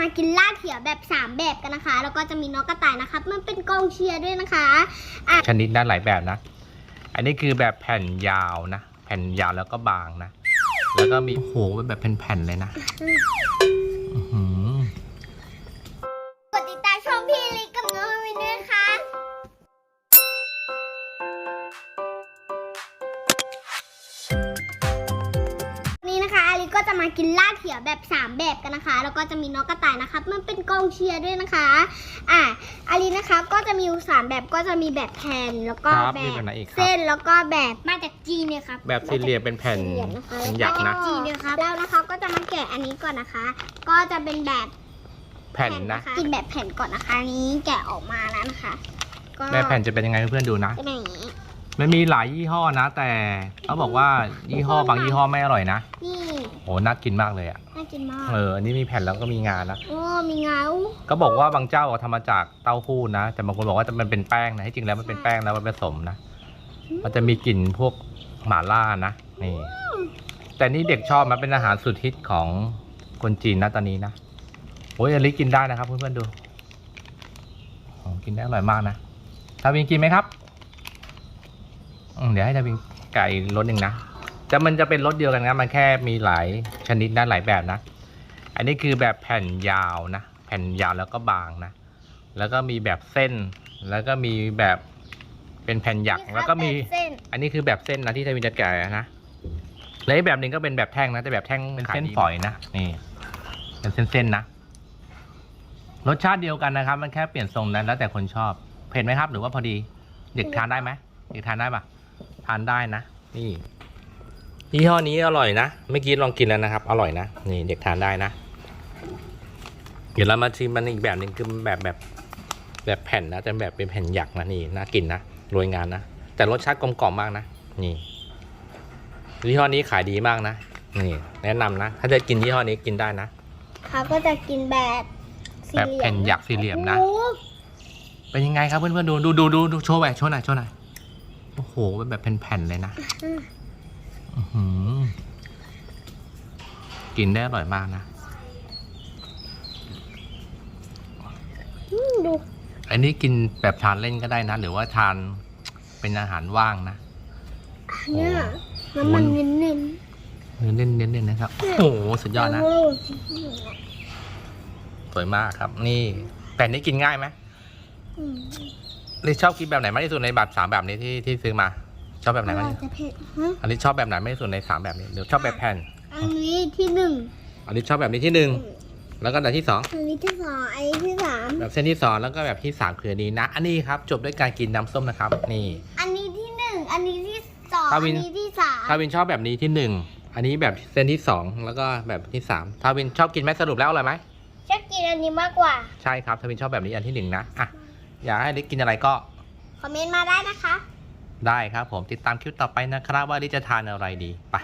มากินลาดเขียวแบบ 3 แบบกันนะคะ แล้วก็จะมีน้องกระต่ายนะครับ มันเป็นกองเชียร์ด้วยนะคะชนิดได้หลายแบบนะ อันนี้คือแบบแผ่นยาวนะ แผ่นยาวแล้วก็บางนะ แล้วก็มีโอ้โหเป็นแบบแผ่นๆเลยนะ อื้อหือ มากินลาดเขียวแบบ 3 แบบกันนะคะ แล้วก็จะมีน้องกระต่ายนะครับมันเป็นกองเชียร์ด้วยนะคะ อะอาลินะคะก็จะมีอยู่สามแบบก็จะมีแบบแผ่นแล้วก็ครับแบมีบแบบไหนอีกครับ เส้นแล้วก็แบบมาจากจีนเนี่ยครับแบบสี่เหลี่ยมเป็นแผ่นสี่เหลี่ยมนะคะเป็นหยักนะ จีนเนี่ยครับแล้วนะคะก็จะมาแกะอันนี้ก่อนนะคะ ก็จะเป็นแบบแผ่นนะกินแบบแผ่นก่อนนะคะอันนี้แกะออกมาแล้วนะคะ ก็แบบแผ่นจะเป็นยังไงเพื่อนๆดูนะ จะเป็นอย่างนี้ มันมีหลายยี่ห้อนะ แต่เขาบอกว่ายี่ห้อบางยี่ห้อไม่อร่อยนะ นี่ โหน่ากินมากเลยอะน่ากินมากเอออันนี้มีแผ่นแล้วก็มีงานนะโอ้มีเงาก็บอกว่าบางเจ้าทำมาจากเต้าหู้นะ แต่บางคนบอกว่ามันเป็นแป้งนะที่จริงแล้วมันเป็นแป้งแล้วมันผสมนะมันจะมีกลิ่นพวกหม่าล่านะนี่แต่นี่เด็กชอบมันเป็นอาหารสุดฮิตของคนจีนนะตอนนี้นะโอ้ยอันนี้กินได้นะครับเพื่อนๆดูโอ้กินได้อร่อยมากนะทาวินกินไหมครับอืมเดี๋ยวให้ทาวินไก่รสหนึ่งนะ แต่มันจะเป็นรสเดียวกันนะมันแค่มีหลายชนิดนะหลายแบบนะ อันนี้คือแบบแผ่นยาวนะ แผ่นยาวแล้วก็บางนะ แล้วก็มีแบบเส้น แล้วก็มีแบบเป็นแผ่นหยักแล้วก็มีแบบเส้นอันนี้คือแบบเส้นนะที่ทวินจะแกะนะแล้วอีกแบบหนึ่งก็เป็นแบบแท่งนะ แต่แบบแท่งเป็นเส้นฝอยนะ นี่ เป็นเส้นๆนะ รสชาติเดียวกันนะครับ มันแค่เปลี่ยนทรงนั้นแล้วแต่คนชอบ เผ็ดไหมครับ หรือว่าพอดี เด็กทานได้ไหมเด็กทานได้ปะทานได้นะ นี่ ยี่ห้อนี้อร่อยนะเมื่อกี้ลองกินแล้วนะครับ อร่อยนะ นี่เด็กทานได้นะ เดี๋ยวเรามาชิมมันอีกแบบหนึ่งคือแบบแบบแบบแผ่นนะแต่แบบเป็นแผ่นหยักนะนี่น่ากินนะโรยงานนะ แต่รสชาติกลมกล่อมมากนะ นี่ยี่ห้อนี้ขายดีมากนะ นี่ แนะนำนะ ถ้าจะกินยี่ห้อนี้กินได้นะเขาก็จะกินแบบสี่แบบเหลี่ยมแผ่นหยักสี่เหลี่ยมนะโอ้โหเป็นยังไงครับเพื่อนๆดูดูดูดูดูโชว์ไปโชว์หน่อยโชว์หน่อยโอ้โหเป็นแบบแผ่นๆเลยนะอื้อหือ กินได้อร่อยมากนะ อืมดูอันนี้กินแบบทานเล่นก็ได้นะ หรือว่าทานเป็นอาหารว่างนะเนี่ยโอ้มันมันเน้นเน้นเนื้อเน้นๆเลยนะครับ โอ้โห สุดยอดนะโโหสวยมากครับ นี่แผ่นนี้กินง่ายไหมอืมลิชอบกินแบบไหนมากที่สุดในแบบสามแบบนี้ที่ที่ซื้อมา ชอบแบบไหนมากที่สุดจะเผ็ดฮะอันนี้ชอบแบบไหนมากที่สุดในสามแบบนี้หรือชอบแบบแผ่น อันนี้ที่หนึ่งอันนี้ชอบแบบนี้ที่หนึ่งแล้วก็แบบที่สองอันนี้ที่สองอันนี้ที่สามแบบเส้นที่สองแล้วก็แบบที่สามคืออันนี้นะ อันนี้ครับจบด้วยการกินน้ำส้มนะครับ นี่ อันนี้ที่หนึ่งอันนี้ที่สองทาอัวินนนี้ที่สามทาวินชอบแบบนี้ที่หนึ่งอันนี้แบบเส้นที่สองแล้วก็แบบที่สามทาวินชอบกินไหมสรุปแล้วอร่อยไหมชอบกินอันนี้มากกว่า ใช่ครับทาวินชอบแบบนี้อันที่หนึ่งนะอะอยากให้ลิกกินอะไรก็คอมเมนต์มาได้นะคะ ได้ครับผมติดตามคลิปต่อไปนะครับ ว่าลิจะทานอะไรดีไป